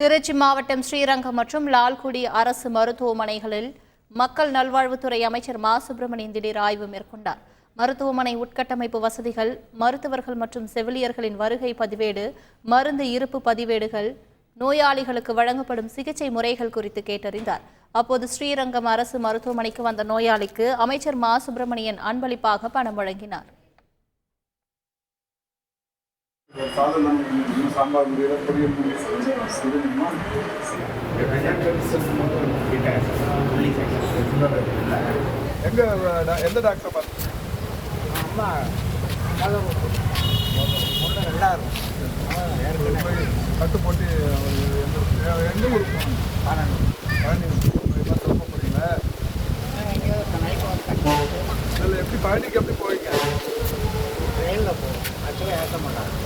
திருச்சி மாவட்டம் ஸ்ரீரங்கம் மற்றும் லால்குடி அரசு மருத்துவமனைகளில் மக்கள் நல்வாழ்வுத்துறை அமைச்சர் மா. சுப்பிரமணியன் திடீர் ஆய்வு மேற்கொண்டார். மருத்துவமனை உட்கட்டமைப்பு வசதிகள் மருத்துவர்கள் மற்றும் செவிலியர்களின் வருகை பதிவேடு மருந்து இருப்பு பதிவேடுகள் நோயாளிகளுக்கு வழங்கப்படும் சிகிச்சை முறைகள் குறித்து கேட்டறிந்தார். அப்போது ஸ்ரீரங்கம் அரசு மருத்துவமனைக்கு வந்த நோயாளிக்கு அமைச்சர் மா. சுப்பிரமணியன் அன்பளிப்பாக பணம் வழங்கினார். சாதனம் இன்னும் சாம்பார் முடியல பொரியல் முடியல. சொல்லணுமா எங்க எந்த டாக்டர் பார்த்து அம்மா போய் கட்டு போட்டு எந்த ஊருக்கு போகணும் பன்னெண்டு பழனி இப்ப திரும்ப இதில் எப்படி பழனிக்கு எப்படி போவீங்க ட்ரெயினில் போகும் ஆக்சுவலாக ஏற்ற மாட்டாங்க